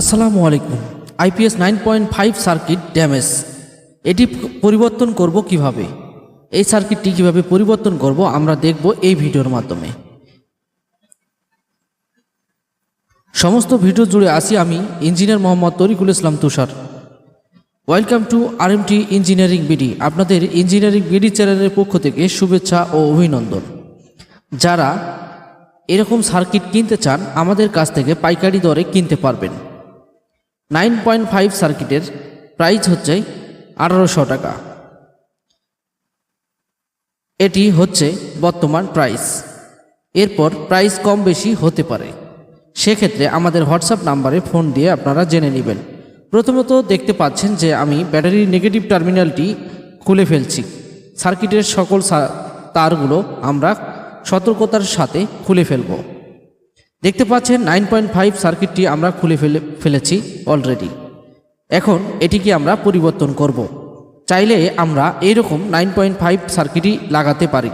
আসসালামু আলাইকুম। IPS nine point five circuit damage এটি পরিবর্তন করব কীভাবে? এই সার্কিটটি কীভাবে পরিবর্তন করব আমরা দেখব এই ভিডিওর মাধ্যমে। সমস্ত ভিডিও জুড়ে আসি আমি engineer Mohammad Tarikul Islam Tushar. Welcome to RMT engineering BD আপনাদের ইঞ্জিনিয়ারিং বিডি চ্যানেলের পক্ষ থেকে শুভেচ্ছা ও অভিনন্দন। যারা এরকম সার্কিট কিনতে চান, আমাদের কাছ থেকে পাইকারি দরে কিনতে পারবেন। নাইন পয়েন্ট ফাইভ সার্কিটের প্রাইস হচ্ছে আঠারোশো টাকা। এটি হচ্ছে বর্তমান প্রাইস। এরপর প্রাইস কম বেশি হতে পারে। সেক্ষেত্রে আমাদের হোয়াটসঅ্যাপ নাম্বারে ফোন দিয়ে আপনারা জেনে নেবেন। প্রথমত দেখতে পাচ্ছেন যে আমি ব্যাটারির নেগেটিভ টার্মিনালটি খুলে ফেলছি। সার্কিটের সকল তারগুলো আমরা সতর্কতার সাথে খুলে ফেলব। দেখতে পাচ্ছেন নাইন পয়েন্ট ফাইভ সার্কিটটি আমরা খুলে ফেলে, ফেলেছি অলরেডি এখন এটিকে আমরা পরিবর্তন করব। চাইলে আমরা এইরকম নাইন পয়েন্ট ফাইভ সার্কিটই লাগাতে পারি।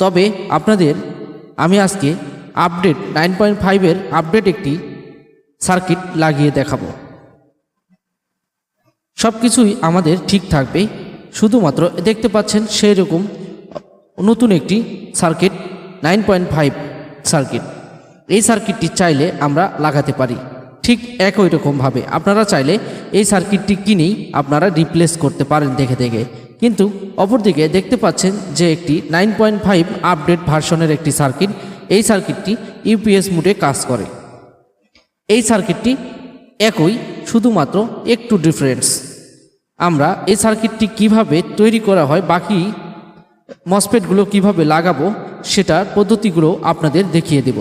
তবে আপনাদের, আমি আজকে আপডেট নাইন পয়েন্ট ফাইভের আপডেট একটি সার্কিট লাগিয়ে দেখাবো। সব কিছুই আমাদের ঠিক থাকবে। শুধুমাত্র দেখতে পাচ্ছেন সেই রকম নতুন একটি circuit nine point five circuit. এই সার্কিটটি চাইলে আমরা লাগাতে পারি। ঠিক একই রকমভাবে আপনারা চাইলে এই সার্কিটটি কিনেই আপনারা রিপ্লেস করতে পারেন দেখে দেখে। কিন্তু অপরদিকে দেখতে পাচ্ছেন যে একটি নাইন পয়েন্ট ফাইভ আপডেট ভার্সনের একটি সার্কিট। এই সার্কিটটি ইউপিএস মুডে কাজ করে। এই সার্কিটটি একই, শুধুমাত্র একটু ডিফারেন্স। আমরা এই সার্কিটটি কীভাবে তৈরি করা হয় বাকি মসপেটগুলো কীভাবে লাগাবো সেটার পদ্ধতিগুলো আপনাদের দেখিয়ে দেব।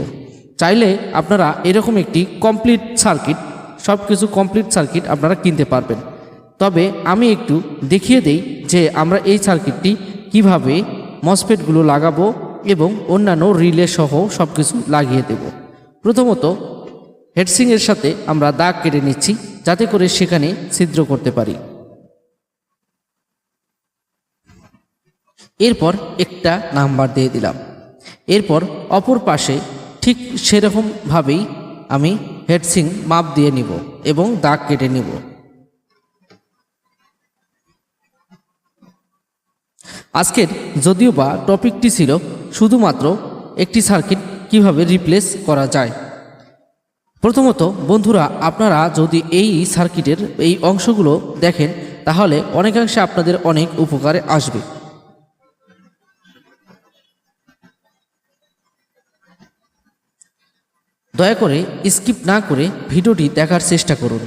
চাইলে আপনারা এরকম একটি কমপ্লিট সার্কিট সব কিছু কমপ্লিট সার্কিট আপনারা কিনতে পারবেন। তবে আমি একটু দেখিয়ে দেই যে আমরা এই সার্কিটটি কীভাবে মসপেটগুলো লাগাবো এবং অন্যান্য রিলে সহ সব কিছু লাগিয়ে দেব। প্রথমত হেডসিংয়ের সাথে আমরা দাগ কেটে নিচ্ছি যাতে করে সেখানে ছিদ্র করতে পারি। এরপর একটা নাম্বার দিয়ে দিলাম। এরপর অপর পাশে ঠিক সেরকমভাবেই আমি হেডসিং মাপ দিয়ে নিব এবং দাগ কেটে নিব। আজকের যদিও বা টপিকটি ছিল শুধুমাত্র একটি সার্কিট কীভাবে রিপ্লেস করা যায়। প্রথমত, বন্ধুরা, আপনারা যদি এই সার্কিটের এই অংশগুলো দেখেন, তাহলে অনেকাংশে আপনাদের অনেক উপকারে আসবে। দয়া করে স্কিপ না করে ভিডিওটি দেখার চেষ্টা করুন।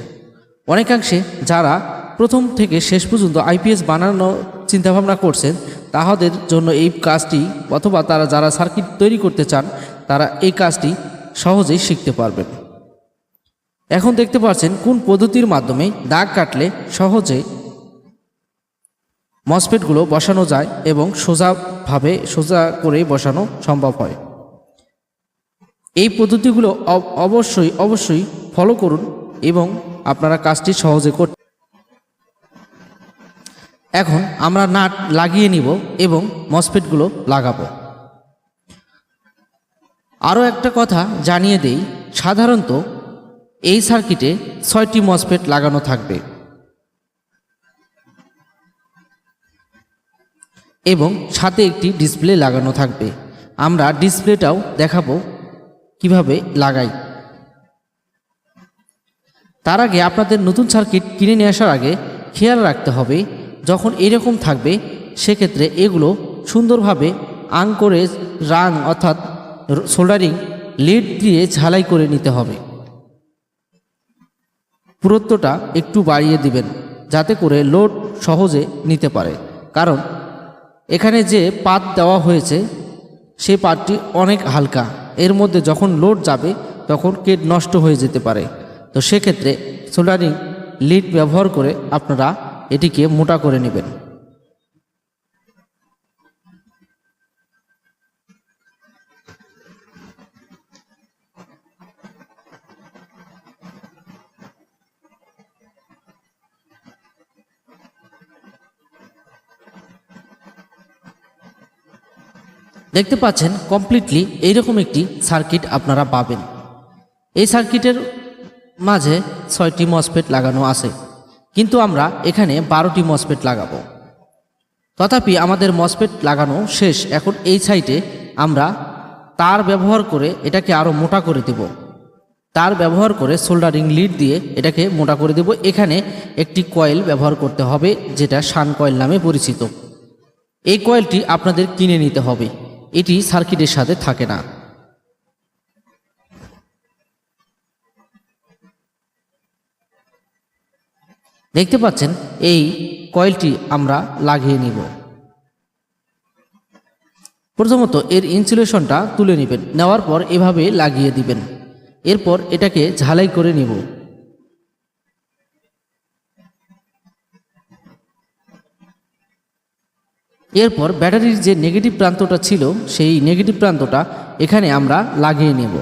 অনেকাংশে যারা প্রথম থেকে শেষ পর্যন্ত আইপিএস বানানোর চিন্তাভাবনা করছেন, তাহাদের জন্য এই কাজটি অথবা তারা যারা সার্কিট তৈরি করতে চান, তারা এই কাজটি সহজেই শিখতে পারবেন। এখন দেখতে পাচ্ছেন কোন পদ্ধতির মাধ্যমে দাগ কাটলে সহজে মসপেটগুলো বসানো যায় এবং সোজাভাবে, সোজা করে বসানো সম্ভব হয়। এই পদ্ধতিগুলো অব- অবশ্যই অবশ্যই ফলো করুন এবং আপনারা কাজটি সহজে করতে এখন আমরা নাট লাগিয়ে নিব এবং মসপেটগুলো লাগাবো। আরও একটা কথা জানিয়ে দেই, সাধারণত এই সার্কিটে ছয়টি মসপেট লাগানো থাকবে। এবং সাথে একটি ডিসপ্লে লাগানো থাকবে। আমরা ডিসপ্লেটাও দেখাবো কীভাবে লাগাই? তার আগে আপনাদের নতুন সার্কিট কিনে নিয়ে আসার আগে খেয়াল রাখতে হবে, যখন এরকম থাকবে, সেক্ষেত্রে এগুলো সুন্দরভাবে আং করে রাং অর্থাৎ সোল্ডারিং লিড দিয়ে ঝালাই করে নিতে হবে। পুরুত্বটা একটু বাড়িয়ে দিবেন, যাতে করে লোড সহজে নিতে পারে। কারণ এখানে যে পাত দেওয়া হয়েছে সেই পাতটি অনেক হালকা। এর মধ্যে যখন লোড যাবে, তখন কেট নষ্ট হয়ে যেতে পারে। তো সেক্ষেত্রে সোল্ডারিং লিড ব্যবহার করে আপনারা এটিকে মোটা করে নেবেন। দেখতে পাচ্ছেন কমপ্লিটলি এইরকম একটি সার্কিট আপনারা পাবেন। এই সার্কিটের মাঝে ছয়টি মসপেট লাগানো আছে। কিন্তু আমরা এখানে বারোটি মসপেট লাগাবো। তথাপি আমাদের মসপেট লাগানো শেষ। এখন এই সাইটে আমরা তার ব্যবহার করে এটাকে আরও মোটা করে দেব। তার ব্যবহার করে সোল্ডারিং লিড দিয়ে এটাকে মোটা করে দেব। এখানে একটি কয়েল ব্যবহার করতে হবে, যেটা সান কয়েল নামে পরিচিত। এই কয়েলটি আপনাদের কিনে নিতে হবে। এটি সার্কিটের সাথে থাকে না। দেখতে পাচ্ছেন, এই কয়েলটি আমরা লাগিয়ে নিব। প্রথমত এর ইনসুলেশনটা তুলে নেবেন, নেওয়ার পর এভাবে লাগিয়ে দিবেন। এরপর এটাকে ঝালাই করে নিব। এরপর ব্যাটারির যে নেগেটিভ প্রান্তটা ছিল সেই নেগেটিভ প্রান্তটা এখানে আমরা লাগিয়ে নেব।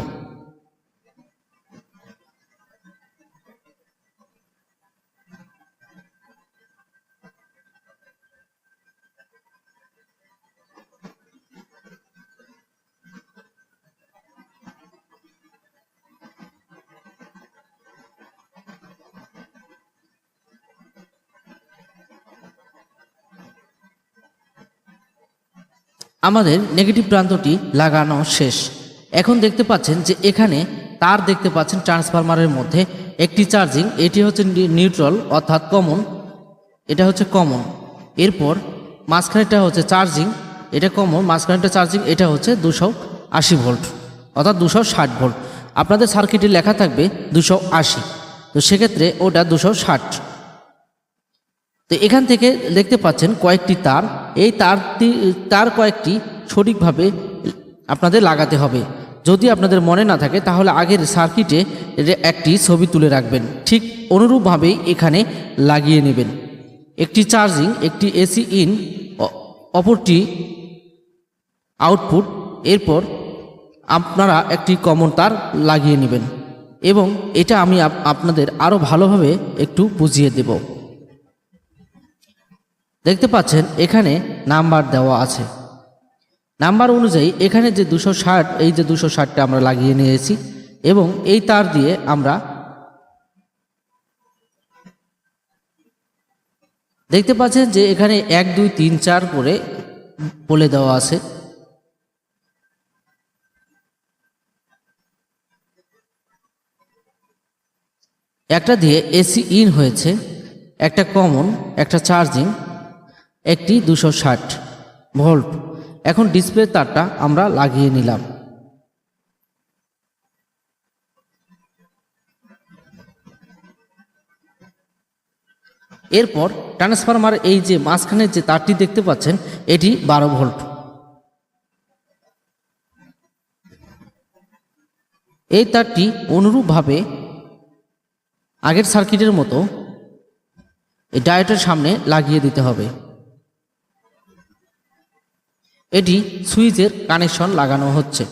আমাদের নেগেটিভ প্রান্তটি লাগানো শেষ। এখন দেখতে পাচ্ছেন যে এখানে তার দেখতে পাচ্ছেন ট্রান্সফরমারের মধ্যে একটি চার্জিং, এটি হচ্ছে নিউট্রাল অর্থাৎ কমন, এটা হচ্ছে কমন। এরপর মাঝখানেটা হচ্ছে চার্জিং, এটা কমন মাঝখানেটা চার্জিং, এটা হচ্ছে দুশো আশি ভোল্ট, অর্থাৎ দুশো ষাট ভোল্ট। আপনাদের সার্কিটে লেখা থাকবে দুশো আশি, তো সেক্ষেত্রে ওটা দুশো ষাট। তো এখান থেকে দেখতে পাচ্ছেন কয়েকটি তার। এই তারটি, তার কয়েকটি সঠিকভাবে আপনাদের লাগাতে হবে। যদি আপনাদের মনে না থাকে, তাহলে আগের সার্কিটে একটি ছবি তুলে রাখবেন। ঠিক অনুরূপভাবেই এখানে লাগিয়ে নেবেন। একটি চার্জিং, একটি এসি ইন অপরটি আউটপুট। এরপর আপনারা একটি কমন তার লাগিয়ে নেবেন। এবং এটা আমি আপ- আপনাদের আরও ভালোভাবে একটু বুঝিয়ে দেব। দেখতে পাচ্ছেন, এখানে নাম্বার দেওয়া আছে। নাম্বার অনুযায়ী এখানে যে দুশো ষাট, এই যে দুশো ষাটটা আমরা লাগিয়ে নিয়েছি, এবং এই তার দিয়ে আমরা দেখতে পাচ্ছেন যে এখানে এক, দুই, তিন, চার করে বলে দেওয়া আছে। একটা দিয়ে এসি ইন হয়েছে, একটা কমন, একটা চার্জিং। একটি দুশো ষাট। ভোল্ট। এখন ডিসপ্লে তারটা আমরা লাগিয়ে নিলাম। এরপর ট্রান্সফরমার এই যে মাঝখানের যে তারটি দেখতে পাচ্ছেন, এটি বারো ভোল্ট। এই তারটি অনুরূপভাবে আগের সার্কিটের মতো ডায়োটের সামনে লাগিয়ে দিতে হবে। এটি সুইচের কানেকশন লাগানো হচ্ছে।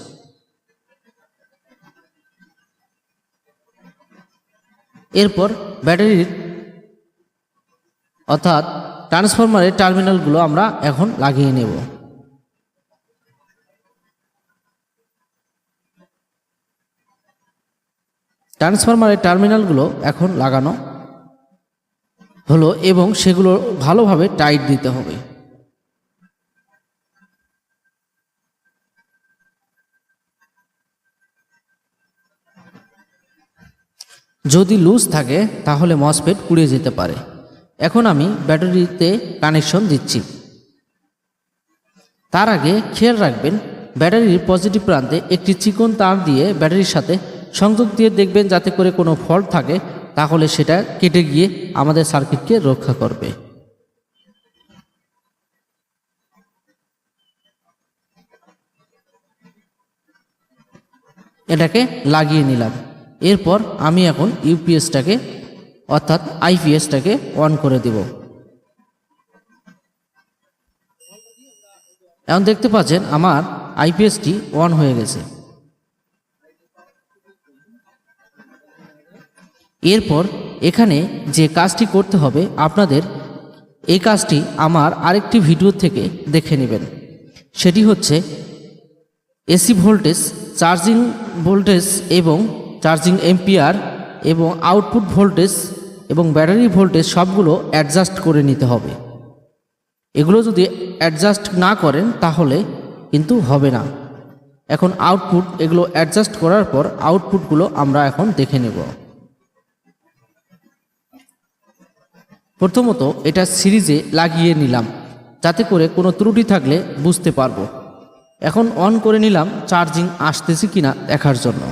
এরপর ব্যাটারির, অর্থাৎ ট্রান্সফরমারের টার্মিনালগুলো আমরা এখন লাগিয়ে নেব। ট্রান্সফরমারের টার্মিনালগুলো এখন লাগানো হলো এবং সেগুলো ভালোভাবে টাইট দিতে হবে। যদি লুজ থাকে, তাহলে মসফেট পুড়ে যেতে পারে। এখন আমি ব্যাটারিতে কানেকশন দিচ্ছি। তার আগে খেয়াল রাখবেন, ব্যাটারির পজিটিভ প্রান্তে একটি চিকন তার দিয়ে ব্যাটারির সাথে সংযোগ দিয়ে দেখবেন যাতে করে কোনো ফল্ট থাকে, তাহলে সেটা কেটে গিয়ে আমাদের সার্কিটকে রক্ষা করবে। এটাকে লাগিয়ে নিলাম। এরপর আমি এখন ইউপিএসটাকে, অর্থাৎ আইপিএসটাকে অন করে দেব। এখন দেখতে পাচ্ছেন আমার আইপিএসটি অন হয়ে গেছে। এরপর এখানে যে কাজটি করতে হবে, আপনাদের এই কাজটি আমার আরেকটি ভিডিও থেকে দেখে নেবেন। সেটি হচ্ছে এসি ভোল্টেজ, চার্জিং ভোল্টেজ এবং চার্জিং এম্পিয়ার এবং আউটপুট ভোল্টেজ এবং ব্যাটারি ভোল্টেজ সবগুলো অ্যাডজাস্ট করে নিতে হবে। এগুলো যদি অ্যাডজাস্ট না করেন তাহলে কিন্তু হবে না। এখন আউটপুট এগুলো অ্যাডজাস্ট করার পর আউটপুটগুলো আমরা এখন দেখে নেব। প্রথমত এটা সিরিজে লাগিয়ে নিলাম, যাতে করে কোনো ত্রুটি থাকলে বুঝতে পারব। এখন অন করে নিলাম, চার্জিং আসতেছে কিনা দেখার জন্য।